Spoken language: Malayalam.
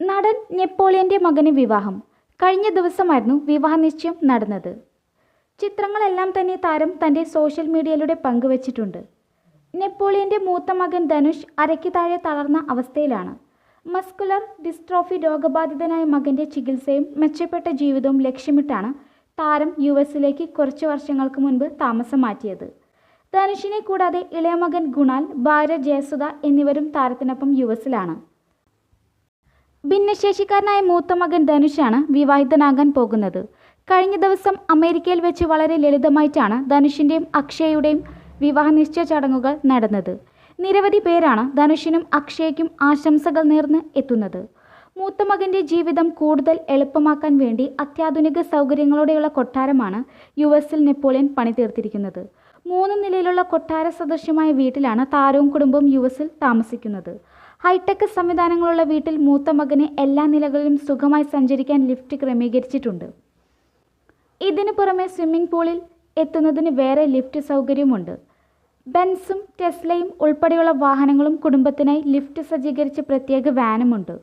നടൻ നെപ്പോളിയന്റെ മകന് വിവാഹം. കഴിഞ്ഞ ദിവസമായിരുന്നു വിവാഹ നിശ്ചയം നടന്നത്. ചിത്രങ്ങളെല്ലാം തന്നെ താരം തന്റെ സോഷ്യൽ മീഡിയയിലൂടെ പങ്കുവച്ചിട്ടുണ്ട്. നെപ്പോളിയന്റെ മൂത്ത മകൻ ധനുഷ് അരയ്ക്ക് താഴെ തളർന്ന അവസ്ഥയിലാണ്. മസ്കുലർ ഡിസ്ട്രോഫി രോഗബാധിതനായ മകന്റെ ചികിത്സയും മെച്ചപ്പെട്ട ജീവിതവും ലക്ഷ്യമിട്ടാണ് താരം യു എസിലേക്ക് കുറച്ച് വർഷങ്ങൾക്ക് മുൻപ് താമസം മാറ്റിയത്. ധനുഷിനെ കൂടാതെ ഇളയമകൻ ഗുണാൽ ഭാര്യ ജയസുധ എന്നിവരും താരത്തിനൊപ്പം യു എസിലാണ്. ഭിന്നശേഷിക്കാരനായ മൂത്ത മകൻ ധനുഷാണ് വിവാഹിതനാകാൻ പോകുന്നത്. കഴിഞ്ഞ ദിവസം അമേരിക്കയിൽ വെച്ച് വളരെ ലളിതമായിട്ടാണ് ധനുഷിന്റെയും അക്ഷയയുടെയും വിവാഹ നിശ്ചയ ചടങ്ങുകൾ നടന്നത്. നിരവധി പേരാണ് ധനുഷിനും അക്ഷയയ്ക്കും ആശംസകൾ നേർന്ന് എത്തുന്നത്. മൂത്ത മകന്റെ ജീവിതം കൂടുതൽ എളുപ്പമാക്കാൻ വേണ്ടി അത്യാധുനിക സൗകര്യങ്ങളോടെയുള്ള കൊട്ടാരമാണ് യു എസിൽ നെപ്പോളിയൻ പണിതീർത്തിരിക്കുന്നത്. മൂന്ന് നിലയിലുള്ള കൊട്ടാര സദൃശ്യമായ വീട്ടിലാണ് താരവും കുടുംബവും യു എസിൽ താമസിക്കുന്നത്. ഹൈടെക് സംവിധാനങ്ങളുള്ള വീട്ടിൽ മൂത്ത മകന് എല്ലാ നിലകളിലും സുഖമായി സഞ്ചരിക്കാൻ ലിഫ്റ്റ് ക്രമീകരിച്ചിട്ടുണ്ട്. ഇതിനു പുറമെ സ്വിമ്മിംഗ് പൂളിൽ എത്തുന്നതിന് വേറെ ലിഫ്റ്റ് സൗകര്യമുണ്ട്. ബെൻസും ടെസ്ലയും ഉൾപ്പെടെയുള്ള വാഹനങ്ങളും കുടുംബത്തിനായി ലിഫ്റ്റ് സജ്ജീകരിച്ച പ്രത്യേക വാനുമുണ്ട്.